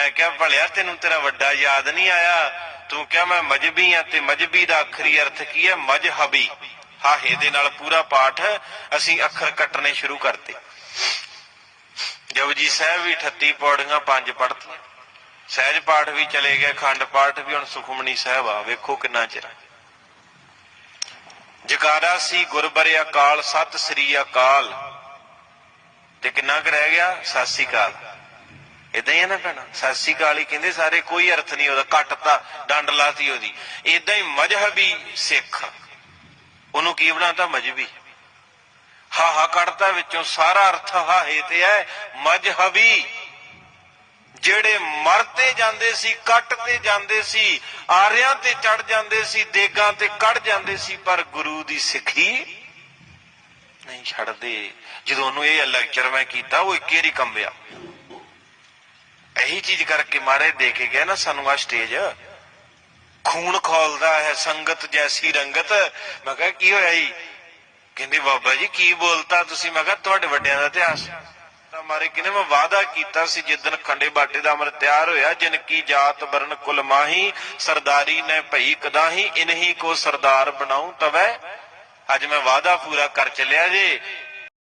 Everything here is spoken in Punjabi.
ਮੈਂ ਕਿਹਾ, ਭਲਿਆ, ਤੈਨੂੰ ਤੇਰਾ ਵੱਡਾ ਯਾਦ ਨਹੀਂ ਆਇਆ? ਤੂੰ ਕਿਹਾ, ਮੈਂ ਮਜਬੀ ਆ ਤੇ ਮਜਬੀ ਦਾ ਆਖਰੀ ਅਰਥ ਕੀ ਹੈ? ਮਜਹਬੀ। ਹਾਹੇ ਦੇ ਨਾਲ ਪੂਰਾ ਪਾਠ ਅਸੀਂ ਅੱਖਰ ਕੱਟਣੇ ਸ਼ੁਰੂ ਕਰਤੇ। ਜਪਜੀ ਸਾਹਿਬ ਵੀ 38 ਪੌੜੀਆਂ ਪੰਜ ਪੜਤੀਆਂ ਸਹਿਜ ਪਾਠ ਵੀ ਚਲੇ ਗਏ, ਖੰਡ ਪਾਠ ਵੀ, ਹੁਣ ਸੁਖਮਨੀ ਸਾਹਿਬ ਆ, ਵੇਖੋ ਕਿੰਨਾ ਚਿਰ ਜਕਾਰਾ ਸੀ ਗੁਰਬਰਿਆ ਕਾਲ, ਸਤਿ ਸ੍ਰੀ ਅਕਾਲ। ਤੇ ਕਿੰਨਾ ਕੁ ਰਹਿ ਗਿਆ? ਸਤਿ ਸ੍ਰੀ ਅਕਾਲ। ਇਦਾਂ ਹੀ ਹੈ ਨਾ ਭੈਣਾ? ਸਤਿ ਸ੍ਰੀ ਅਕਾਲ ਹੀ ਕਹਿੰਦੇ ਸਾਰੇ, ਕੋਈ ਅਰਥ ਨਹੀਂ ਉਹਦਾ ਕੱਟ ਕੱਟਤਾ ਡੰਡ ਲਾਤੀ ਉਹਦੀ। ਇਦਾਂ ਹੀ ਮਜਹਬੀ ਸਿੱਖ, ਉਹਨੂੰ ਕੀ ਬਣਾਤਾ? ਮਜਬੀ ਹਾਹਾ ਕੱਢਤਾ ਵਿੱਚੋਂ, ਸਾਰਾ ਅਰਥ ਹਾਹੇ ਤੇ ਹੈ, ਮਜਹਬੀ। ਜਿਹੜੇ ਮਰਤੇ ਜਾਂਦੇ ਸੀ, ਕੱਟ ਤੇ ਜਾਂਦੇ ਸੀ, ਆਰਿਆਂ ਤੇ ਚੜ ਜਾਂਦੇ ਸੀ, ਦੇਗਾਂ ਤੇ ਕੱਢ ਜਾਂਦੇ ਸੀ, ਪਰ ਗੁਰੂ ਦੀ ਸਿੱਖੀ ਨਹੀਂ ਛੱਡਦੇ। ਜਦੋਂ ਉਹਨੂੰ ਇਹ ਲੈਕਚਰ ਮੈਂ ਕੀਤਾ, ਉਹ ਇੱਕ ਵਾਰੀ ਕੰਬਿਆ। ਇਹੀ ਚੀਜ਼ ਕਰਕੇ ਮਾਰੇ ਦੇ ਕੇ ਗਏ ਨਾ ਸਾਨੂੰ ਆ ਸਟੇਜ ਖੂਨ ਖੋਲਦਾ ਹੈ ਸੰਗਤ ਜੈਸੀ ਰੰਗਤ। ਮੈਂ ਕਿਹਾ, ਕੀ ਹੋਇਆ ਜੀ? ਕਹਿੰਦੇ, ਬਾਬਾ ਜੀ, ਕੀ ਬੋਲਤਾ ਤੁਸੀਂ? ਮੈਂ ਕਿਹਾ, ਤੁਹਾਡੇ ਵੱਡਿਆਂ ਦਾ ਇਤਿਹਾਸ। ਤਾਂ ਮਾਰੇ ਕਿਨੇ ਮੈਂ ਵਾਅਦਾ ਕੀਤਾ ਸੀ ਜਿੱਦਨ ਖੰਡੇ ਬਾਟੇ ਦਾ ਅਮਰ ਤਿਆਰ ਹੋਇਆ, ਜਿਨ ਕੀ ਜਾਤ ਵਰਨ ਕੁਲ ਮਾਹੀ, ਸਰਦਾਰੀ ਨੇ ਭਈ ਕਦਾਹੀ, ਇਨਹੀ ਕੋ ਸਰਦਾਰ ਬਣਾਉ ਤਵੈ। ਅੱਜ ਮੈਂ ਵਾਅਦਾ ਪੂਰਾ ਕਰ ਚੱਲਿਆ ਜੇ।